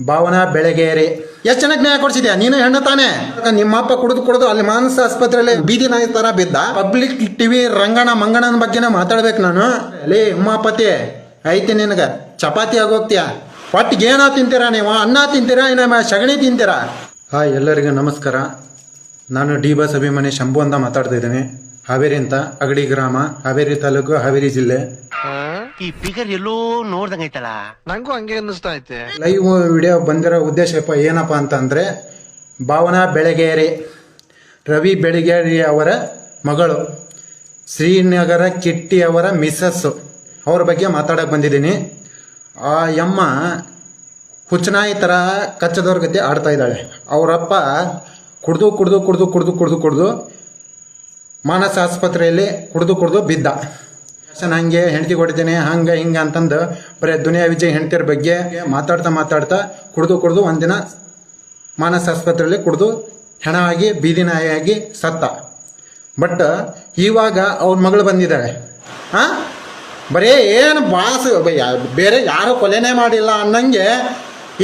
ಭಾವನಾ ಬೆಳಗೇರಿ. ಎಷ್ಟು ಜನಕ್ಕೆ ನ್ಯಾಯ ಕೊಡ್ಸಿದ್ಯಾ? ನೀನು ಹೆಣ್ಣು ತಾನೇ. ನಿಮ್ಮಪ್ಪ ಕುಡಿದು ಕುಡಿದು ಅಲ್ಲಿ ಮಾನಸ ಆಸ್ಪತ್ರೆಯಲ್ಲಿ ಬೀದಿ ನಾಯಿ ತರ ಬಿದ್ದ. ಪಬ್ಲಿಕ್ ಟಿವಿ ರಂಗಣ ಮಂಗಣನ ಬಗ್ಗೆನೇ ಮಾತಾಡ್ಬೇಕು ನಾನು. ಲೇ, ಉಮ್ಮಾಪತಿ, ಐತಿ ನಿನಗ. ಚಪಾತಿ ಆಗೋಗ್ತೀಯ ಒಟ್ಟಿಗೆ ಏನೋ ತಿಂತೀರಾ ನೀವು? ಅನ್ನ ತಿಂತೀರಾ? ಏನ ಸಗಣಿ ತಿಂತೀರಾ? ಹಾ ಎಲ್ಲರಿಗೂ ನಮಸ್ಕಾರ. ನಾನು ಡಿ ಬಸ್ ಅಭಿಮಾನಿ ಶಂಭು ಅಂತ ಮಾತಾಡ್ತಾ ಇದ್ದೀನಿ ಹಾವೇರಿ ಅಂತ ಅಗಡಿ ಗ್ರಾಮ ಹಾವೇರಿ ತಾಲೂಕು ಹಾವೇರಿ ಜಿಲ್ಲೆ. ಈ ಫಿಗರ್ ಎಲ್ಲೋ ನೋಡ್ದಂಗೈತಲ್ಲ ನಂಗೂ ಹಂಗೆ ಅನ್ನಿಸ್ತಾ ಐತೆ. ಲೈವ್ ವಿಡಿಯೋ ಬಂದಿರೋ ಉದ್ದೇಶಪ್ಪ ಏನಪ್ಪ ಅಂತಂದರೆ ಭಾವನಾ ಬೆಳಗೇರಿ ರವಿ ಬೆಳಗೇರಿ ಅವರ ಮಗಳು ಶ್ರೀನಗರ ಕಿಟ್ಟಿ ಅವರ ಮಿಸ್ಸಸ್ಸು. ಅವ್ರ ಬಗ್ಗೆ ಮಾತಾಡಕ್ಕೆ ಬಂದಿದ್ದೀನಿ. ಆ ಯಮ್ಮ ಹುಚ್ಚನಾಯಿ ಥರ ಕಚ್ಚದವ್ರ ಗತಿ ಆಡ್ತಾ ಇದ್ದಾಳೆ. ಅವರಪ್ಪ ಕುಡ್ದು ಕುಡ್ದು ಕುಡ್ದು ಕುಡ್ದು ಕುಡ್ದು ಕುಡ್ದು ಮಾನಸ ಆಸ್ಪತ್ರೆಯಲ್ಲಿ ಕುಡಿದು ಕುಡಿದು ಬಿದ್ದ. ನಾನು ಹಂಗೆ ಹೆಂಡತಿ ಕೊಡ್ತೀನಿ, ಹಂಗೆ ಹಿಂಗೆ ಅಂತಂದು ಬರೀ ದುನಿಯಾ ವಿಜಯ್ ಹೆಂಡತಿಯರ ಬಗ್ಗೆ ಮಾತಾಡ್ತಾ ಮಾತಾಡ್ತಾ ಕುಡಿದು ಕುಡಿದು ಒಂದಿನ ಮಾನಸ ಆಸ್ಪತ್ರೆಯಲ್ಲಿ ಕುಡ್ದು ಹೆಣವಾಗಿ ಬೀದಿ ನಾಯಿಯಾಗಿ ಸತ್ತ. ಬಟ್ ಇವಾಗ ಅವ್ರ ಮಗಳು ಬಂದಿದ್ದಾಳೆ. ಹಾಂ ಬರೀ ಏನು ಬಾಸ್ ಬೇರೆ ಯಾರು ಕೊಲೆನೇ ಮಾಡಿಲ್ಲ ಅನ್ನಂಗೆ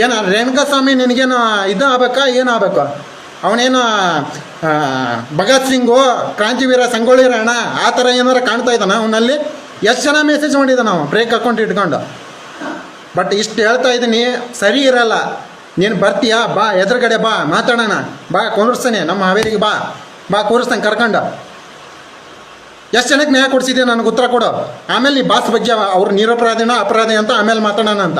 ಏನು ರೇಣುಕಾಸ್ವಾಮಿ ನಿನಗೇನು ಇದು ಆಗ್ಬೇಕಾ ಏನು ಆಗ್ಬೇಕು ಅವನೇನು ಭಗತ್ ಸಿಂಗು, ಕ್ರಾಂತಿವೀರ ಸಂಗೊಳ್ಳಿ ರಾಣ, ಆ ಥರ ಏನಾರು ಕಾಣ್ತಾ ಇದ್ದಾನ ಅವನಲ್ಲಿ? ಎಷ್ಟು ಜನ ಮೆಸೇಜ್ ಮಾಡಿದ ನಾವು ಬ್ರೇಕ್ ಅಕೌಂಟ್ ಇಟ್ಕೊಂಡು. ಬಟ್ ಇಷ್ಟು ಹೇಳ್ತಾ ಇದ್ದೀನಿ, ಸರಿ ಇರಲ್ಲ. ನೀನು ಬರ್ತೀಯಾ? ಬಾ, ಎದುರುಗಡೆ ಬಾ, ಮಾತಾಡೋಣ. ಬಾ ಕೂರಿಸ್ತಾನೆ ನಮ್ಮ ಹಾವೇರಿಗೆ ಬಾ. ಬಾ ಕೂರಿಸ್ತಾನೆ ಕರ್ಕೊಂಡು. ಎಷ್ಟು ಜನಕ್ಕೆ ನ್ಯಾಯ ಕೊಡಿಸಿದ್ದೆ ನನಗೆ ಉತ್ತರ ಕೊಡು. ಆಮೇಲೆ ನೀ ಬಾಸ್ ಬಗ್ಗೆ ಅವ್ರು ನಿರಪರಾಧಿನ ಅಪರಾಧಿ ಅಂತ ಆಮೇಲೆ ಮಾತಾಡೋಣ ಅಂತ.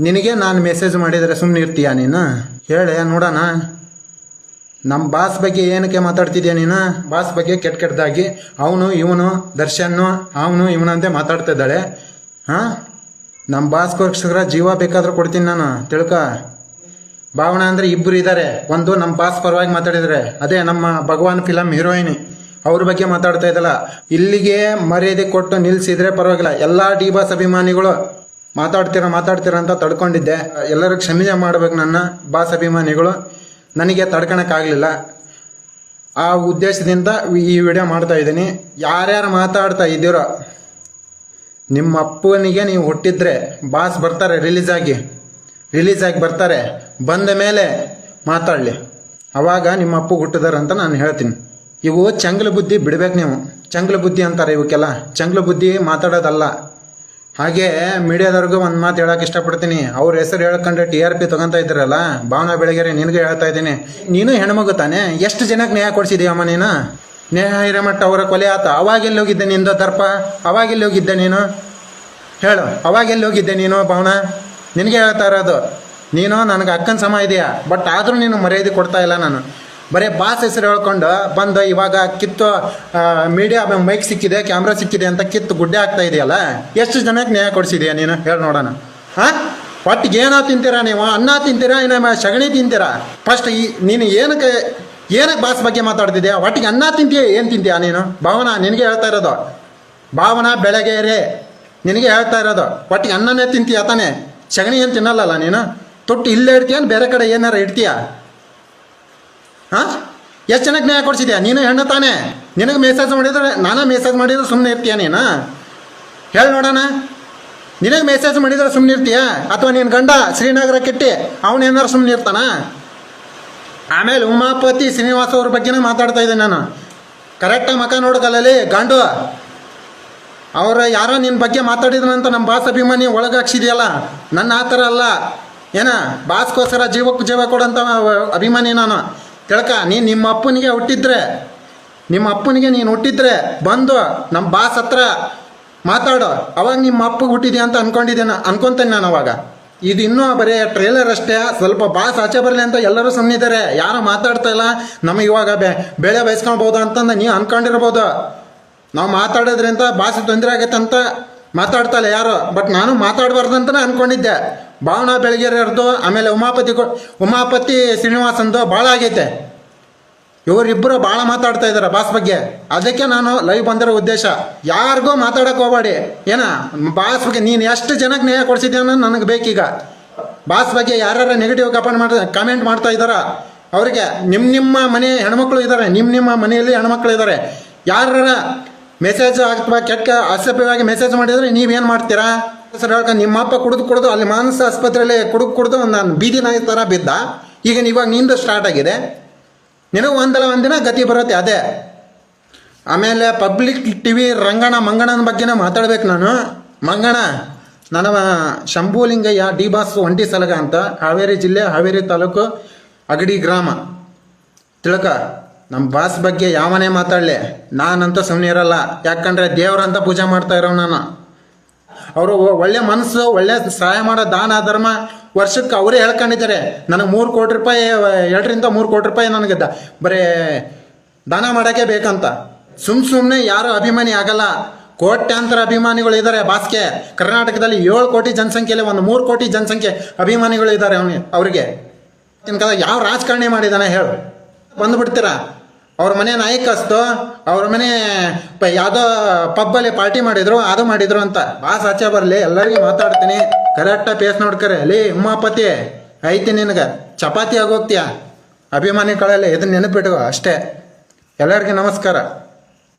ನಿನಗೆ ನಾನು ಮೆಸೇಜ್ ಮಾಡಿದರೆ ಸುಮ್ಮನೆ ಇರ್ತೀಯಾ ನೀನು? ಹೇಳೆ, ನೋಡೋಣ. ನಮ್ಮ ಬಾಸ್ ಬಗ್ಗೆ ಏನಕ್ಕೆ ಮಾತಾಡ್ತಿದ್ಯಾ ನೀನು? ಬಾಸ್ ಬಗ್ಗೆ ಕೆಟ್ಟ ಕೆಟ್ಟದಾಗಿ. ಅವನು, ಇವನು ದರ್ಶನ್ ಅವನು, ಇವನಂತೆ ಮಾತಾಡ್ತಾ ಇದ್ದಾಳೆ. ಹಾಂ? ನಮ್ಮ ಬಾಸ್ಗೋಸ್ಕರ ಜೀವ ಬೇಕಾದರೂ ಕೊಡ್ತೀನಿ ನಾನು. ತಿಳ್ಕ. ಭಾವನಾ ಅಂದರೆ ಇಬ್ಬರು ಇದ್ದಾರೆ ಒಂದು ನಮ್ಮ ಬಾಸ್ ಪರವಾಗಿ ಮಾತಾಡಿದರೆ. ಅದೇ ನಮ್ಮ ಭಗವಾನ್ ಫಿಲಮ್ ಹೀರೋಯಿನ್ ಅವ್ರ ಬಗ್ಗೆ ಮಾತಾಡ್ತಾ ಇದ್ದಲ್ಲ. ಇಲ್ಲಿಗೆ ಮರ್ಯಾದೆ ಕೊಟ್ಟು ನಿಲ್ಲಿಸಿದ್ರೆ ಪರವಾಗಿಲ್ಲ. ಎಲ್ಲ ಡಿ ಬಾಸ್ ಅಭಿಮಾನಿಗಳು ಮಾತಾಡ್ತೀರ ಮಾತಾಡ್ತೀರ ಅಂತ ತಡ್ಕೊಂಡಿದ್ದೆ. ಎಲ್ಲರೂ ಕ್ಷಮೆ ಮಾಡ್ಬೇಕು ನನ್ನ ಬಾಸ್ ಅಭಿಮಾನಿಗಳು. ನನಗೆ ತಡ್ಕೊಳಕ್ಕಾಗಲಿಲ್ಲ ಆ ಉದ್ದೇಶದಿಂದ ಈ ವಿಡಿಯೋ ಮಾಡ್ತಾ ಇದ್ದೀನಿ. ಯಾರ್ಯಾರು ಮಾತಾಡ್ತಾ ಇದ್ದೀರೋ, ನಿಮ್ಮ ಅಪ್ಪನಿಗೆ ನೀವು ಹುಟ್ಟಿದ್ರೆ ಬಾಸ್ ಬರ್ತಾರೆ ರಿಲೀಸ್ ಆಗಿ. ರಿಲೀಸ್ ಆಗಿ ಬರ್ತಾರೆ. ಬಂದ ಮೇಲೆ ಮಾತಾಡಲಿ. ಅವಾಗ ನಿಮ್ಮ ಅಪ್ಪ ಹುಟ್ಟಿದಾರೆ ಅಂತ ನಾನು ಹೇಳ್ತೀನಿ. ಇವು ಚಂಗ್ಲ ಬುದ್ಧಿ ಬಿಡ್ಬೇಕು ನೀವು. ಚಂಗ್ಲ ಬುದ್ಧಿ ಅಂತಾರೆ ಇವಕ್ಕೆಲ್ಲ. ಚಂಗ್ಲ ಬುದ್ಧಿ ಮಾತಾಡೋದಲ್ಲ. ಹಾಗೆ ಮೀಡಿಯಾದವ್ರಿಗೂ ಒಂದು ಮಾತು ಹೇಳಕ್ಕೆ ಇಷ್ಟಪಡ್ತೀನಿ. ಅವ್ರ ಹೆಸರು ಹೇಳ್ಕೊಂಡ್ರೆ ಟಿ ಆರ್ ಪಿ ತಗೊಂತ ಇದ್ರಲ್ಲ, ಭಾವನಾ ಬೆಳಗೆರೆ ನಿನಗೆ ಹೇಳ್ತಾ ಇದ್ದೀನಿ. ನೀನು ಹೆಣ್ಮಗು ತಾನೆ, ಎಷ್ಟು ಜನಕ್ಕೆ ನ್ಯಾಯ ಕೊಡಿಸಿದೀಯಮ್ಮ ನೀನು? ನೇಹ ಹಿರೇಮಠ ಅವರ ಕೊಲೆ ಆತ, ಅವಾಗೆಲ್ಲಿ ಹೋಗಿದ್ದೆ ನಿಂದು ದರ್ಪ? ಅವಾಗೆಲ್ಲಿ ಹೋಗಿದ್ದೆ ನೀನು? ಹೇಳು, ಅವಾಗೆಲ್ಲಿ ಹೋಗಿದ್ದೆ ನೀನು ಭಾವನಾ? ನಿನಗೆ ಹೇಳ್ತಾ ಇರೋದು, ನೀನು ನನಗೆ ಅಕ್ಕನ ಸಮ ಇದೆಯಾ? ಬಟ್ ಆದರೂ ನೀನು ಮರ್ಯಾದೆ ಕೊಡ್ತಾ ಇಲ್ಲ ನಾನು. ಬರೀ ಬಾಸ್ ಹೆಸರು ಹೇಳ್ಕೊಂಡು ಬಂದು ಇವಾಗ ಕಿತ್ತು ಮೀಡಿಯಾ ಮೈಕ್ ಸಿಕ್ಕಿದೆ ಕ್ಯಾಮ್ರಾ ಸಿಕ್ಕಿದೆ ಅಂತ ಕಿತ್ತು ಗುಡ್ಡೆ ಆಗ್ತಾ ಇದೆಯಲ್ಲ? ಎಷ್ಟು ಜನಕ್ಕೆ ನ್ಯಾಯ ಕೊಡಿಸಿದೆಯಾ ನೀನು? ಹೇಳಿ ನೋಡೋಣ. ಹಾಂ? ಒಟ್ಟಿಗೆ ಏನೋ ತಿಂತೀರಾ ನೀವು? ಅನ್ನ ತಿಂತೀರಾ ಇನ್ನ ಸಗಣಿ ತಿಂತೀರಾ? ಫಸ್ಟ್ ಈ ನೀನು ಏನಕ್ಕೆ ಏನಕ್ಕೆ ಬಾಸ್ ಬಗ್ಗೆ ಮಾತಾಡ್ತಿದ್ಯಾ? ಒಟ್ಟಿಗೆ ಅನ್ನ ತಿಂತೀಯ, ಏನು ತಿಂತೀಯಾ ನೀನು? ಭಾವನಾ, ನಿನಗೆ ಹೇಳ್ತಾ ಇರೋದು. ಭಾವನಾ ರೇ ನಿನಗೆ ಹೇಳ್ತಾ ಇರೋದು. ಒಟ್ಟಿಗೆ ಅನ್ನನೇ ತಿಂತೀಯ ತಾನೆ? ಸಗಣಿ ಏನು ತಿನ್ನಲ್ಲಲ್ಲ ನೀನು? ತೊಟ್ಟು ಇಲ್ಲೇ ಇಡ್ತೀಯ ಬೇರೆ ಕಡೆ ಏನಾರ ಇಡ್ತೀಯ? ಎಷ್ಟು ಜನಕ್ಕೆ ನ್ಯಾಯ ಕೊಡಿಸಿದ್ಯಾ? ನೀನು ಹೆಣ್ಣು ತಾನೆ. ನಿನಗೆ ಮೆಸೇಜ್ ಮಾಡಿದ್ರೆ ನಾನೇ ಮೆಸೇಜ್ ಮಾಡಿದ್ರೆ ಸುಮ್ಮನೆ ಇರ್ತೀಯ ನೀನು? ಹೇಳಿ ನೋಡೋಣ. ನಿನಗೆ ಮೆಸೇಜ್ ಮಾಡಿದ್ರೆ ಸುಮ್ಮನೆ ಇರ್ತೀಯ? ಅಥವಾ ನಿನ್ನ ಗಂಡ ಶ್ರೀನಗರ ಕೆಟ್ಟಿ ಅವನು ಏನಾರು ಸುಮ್ಮನೆ ಇರ್ತಾನ? ಆಮೇಲೆ ಉಮಾಪತಿ ಶ್ರೀನಿವಾಸ ಅವ್ರ ಬಗ್ಗೆನೇ ಮಾತಾಡ್ತಾ ಇದ್ದೀನಿ ನಾನು. ಕರೆಕ್ಟಾಗಿ ಮಕ ನೋಡ್ಕಲ್ಲಲ್ಲಿ ಗಂಡು. ಅವ್ರ ಯಾರೋ ನಿನ್ನ ಬಗ್ಗೆ ಮಾತಾಡಿದ್ರಂತ ನಮ್ಮ ಬಾಸ್ ಅಭಿಮಾನಿ ಒಳಗೆ ಹಾಕ್ಸಿದೆಯಲ್ಲ, ನನ್ನ ಆ ಥರ ಅಲ್ಲ. ಏನ, ಬಾಸ್ಗೋಸ್ಕರ ಜೀವಕ್ಕೆ ಜೀವ ಕೊಡೋಂಥ ಅಭಿಮಾನಿ ನಾನು. ತಿಳ್ಕ ನೀನು ನಿಮ್ಮ ಅಪ್ಪನಿಗೆ ಹುಟ್ಟಿದ್ರೆ, ನಿಮ್ಮ ಅಪ್ಪನಿಗೆ ನೀನು ಹುಟ್ಟಿದ್ರೆ, ಬಂದು ನಮ್ಮ ಬಾಸ್ ಹತ್ರ ಮಾತಾಡು. ಅವಾಗ ನಿಮ್ಮ ಅಪ್ಪಗೆ ಹುಟ್ಟಿದ್ಯಾ ಅಂತ ಅನ್ಕೊಂಡಿದ್ದೆ ನಾ ಅನ್ಕೊಂತೇನೆ ನಾನು ಅವಾಗ. ಇದು ಇನ್ನೂ ಬರೀ ಟ್ರೇಲರ್ ಅಷ್ಟೇ, ಸ್ವಲ್ಪ ಬಾಸ್ ಆಚೆ ಬರಲಿ ಅಂತ ಎಲ್ಲರೂ ಸಣ್ಣಿದ್ದಾರೆ ಯಾರು ಮಾತಾಡ್ತಾ ಇಲ್ಲ? ನಮಗೆ ಇವಾಗ ಬೆ ಬೆಳೆ ಬಯಸ್ಕೊಳ್ಬೋದು ಅಂತಂದು ನೀವು ಅನ್ಕೊಂಡಿರ್ಬೋದು. ನಾವು ಮಾತಾಡೋದ್ರಿಂದ ಭಾಷೆ ತೊಂದರೆ ಆಗುತ್ತೆ ಅಂತ ಮಾತಾಡ್ತಲ್ಲ ಯಾರು? ಬಟ್ ನಾನು ಮಾತಾಡಬಾರ್ದು ಅಂತಲೇ ಅನ್ಕೊಂಡಿದ್ದೆ. ಭಾವನಾ ಬೆಳಗೆರೆಯರ್ದು ಆಮೇಲೆ ಉಮಾಪತಿ ಉಮಾಪತಿ ಶ್ರೀನಿವಾಸಂದು ಭಾಳ ಆಗೈತೆ. ಇವರಿಬ್ಬರು ಭಾಳ ಮಾತಾಡ್ತಾ ಇದ್ದಾರೆ ಬಾಸ್ ಬಗ್ಗೆ. ಅದಕ್ಕೆ ನಾನು ಲೈವ್ ಬಂದಿರೋ ಉದ್ದೇಶ, ಯಾರಿಗೂ ಮಾತಾಡಕ್ಕೆ ಹೋಗಬೇಡಿ. ಏನ, ಬಾಸ್ ಬಗ್ಗೆ ನೀನು ಎಷ್ಟು ಜನಕ್ಕೆ ನ್ಯಾಯ ಕೊಡಿಸಿದ್ಯಾ ಅನ್ನೋದು ನನಗೆ ಬೇಕೀಗ. ಬಾಸ್ ಬಗ್ಗೆ ಯಾರ್ಯಾರ ನೆಗೆಟಿವ್ ಕಮೆಂಟ್ ಮಾಡ ಕಮೆಂಟ್ ಮಾಡ್ತಾ ಇದ್ದಾರ ಅವರಿಗೆ ನಿಮ್ಮ ನಿಮ್ಮ ಮನೆ ಹೆಣ್ಮಕ್ಳು ಇದ್ದಾರೆ ನಿಮ್ಮ ನಿಮ್ಮ ಮನೆಯಲ್ಲಿ ಹೆಣ್ಮಕ್ಳು ಇದ್ದಾರೆ ಯಾರ ಮೆಸೇಜ್ ಅಥವಾ ಕೆಟ್ಟ ಅಸಭ್ಯವಾಗಿ ಮೆಸೇಜ್ ಮಾಡಿದರೆ ನೀವೇನು ಮಾಡ್ತೀರಾ? ಸರ್ ನಿಮ್ಮ ನಿಮ್ಮಪ್ಪ ಕುಡಿದು ಕುಡಿದು ಅಲ್ಲಿ ಮಾನಸ ಆಸ್ಪತ್ರೆಯಲ್ಲಿ ಕುಡಿದು ಕುಡಿದು ನಾನು ಬೀದಿ ನಾಯಿ ಥರ ಬಿದ್ದ. ಈಗ ಇವಾಗ ನಿಂದು ಸ್ಟಾರ್ಟ್ ಆಗಿದೆ. ನಿನಗೆ ಒಂದಲ್ಲ ಒಂದಿನ ಗತಿ ಬರುತ್ತೆ ಅದೇ. ಆಮೇಲೆ ಪಬ್ಲಿಕ್ ಟಿ ವಿ ರಂಗಣ, ಮಂಗಣನ ಬಗ್ಗೆನೇ ಮಾತಾಡ್ಬೇಕು ನಾನು. ಮಂಗಣ, ನನ್ನ ಶಂಭುಲಿಂಗಯ್ಯ ಡಿ ಬಾಸ್ ಒಂಟಿ ಸಲಗ ಅಂತ, ಹಾವೇರಿ ಜಿಲ್ಲೆ, ಹಾವೇರಿ ತಾಲೂಕು, ಅಗಡಿ ಗ್ರಾಮ. ತಿಳ್ಕ ನಮ್ಮ ಬಾಸ್ ಬಗ್ಗೆ ಯಾವನೇ ಮಾತಾಡಲಿ. ನಾನಂತೂ ಸುಮ್ಮನೆ ಇರಲ್ಲ. ಯಾಕಂದರೆ ದೇವರಂತ ಪೂಜೆ ಮಾಡ್ತಾ ಇರೋ ನಾನು. ಅವರು ಒಳ್ಳೆ ಮನಸ್ಸು, ಒಳ್ಳೆ ಸಹಾಯ ಮಾಡೋ ದಾನ, ಧರ್ಮ ವರ್ಷಕ್ಕೆ ಅವರೇ ಹೇಳ್ಕೊಂಡಿದ್ದಾರೆ. ನನಗೆ ಮೂರು ಕೋಟಿ ರೂಪಾಯಿ, ಎರಡರಿಂದ ಮೂರು ಕೋಟಿ ರೂಪಾಯಿ ನನಗೆ ಬರೀ ದಾನ ಮಾಡೋಕ್ಕೆ ಬೇಕಂತ. ಸುಮ್ ಸುಮ್ಮನೆ ಯಾರು ಅಭಿಮಾನಿ ಆಗಲ್ಲ. ಕೋಟ್ಯಾಂತರ ಅಭಿಮಾನಿಗಳು ಇದ್ದಾರೆ ಬಾಸ್ಕೆ. ಕರ್ನಾಟಕದಲ್ಲಿ ಏಳು ಕೋಟಿ ಜನಸಂಖ್ಯೆಯಲ್ಲಿ ಒಂದು ಮೂರು ಕೋಟಿ ಜನಸಂಖ್ಯೆ ಅಭಿಮಾನಿಗಳು ಇದ್ದಾರೆ ಅವನಿಗೆ ಅವರಿಗೆ. ಯಾವ ರಾಜಕಾರಣಿ ಮಾಡಿದಾನೆ ಹೇಳು ಬಂದ್ಬಿಡ್ತೀರಾ? ಅವ್ರ ಮನೆ ನಾಯಕಸ್ತು ಅವ್ರ ಮನೆ ಪ ಯಾವುದೋ ಪಬ್ಬಲ್ಲಿ ಪಾರ್ಟಿ ಮಾಡಿದ್ರು, ಅದು ಮಾಡಿದ್ರು ಅಂತ. ಬಾಸ್ ಆಚೆ ಬರಲಿ, ಎಲ್ಲರಿಗೂ ಮಾತಾಡ್ತೀನಿ. ಕರೆಕ್ಟಾಗಿ ಪೇಸ್ ನೋಡ್ಕರೆ. ಲೇ ಉಮಾಪತಿ ಐತಿ ನಿನಗೆ. ಚಪಾತಿ ಆಗೋಗ್ತೀಯ? ಅಭಿಮಾನಿಗಳಲ್ಲಿ ಇದನ್ನ ನೆನಪಿಟ್ಟು ಅಷ್ಟೇ. ಎಲ್ಲರಿಗೂ ನಮಸ್ಕಾರ.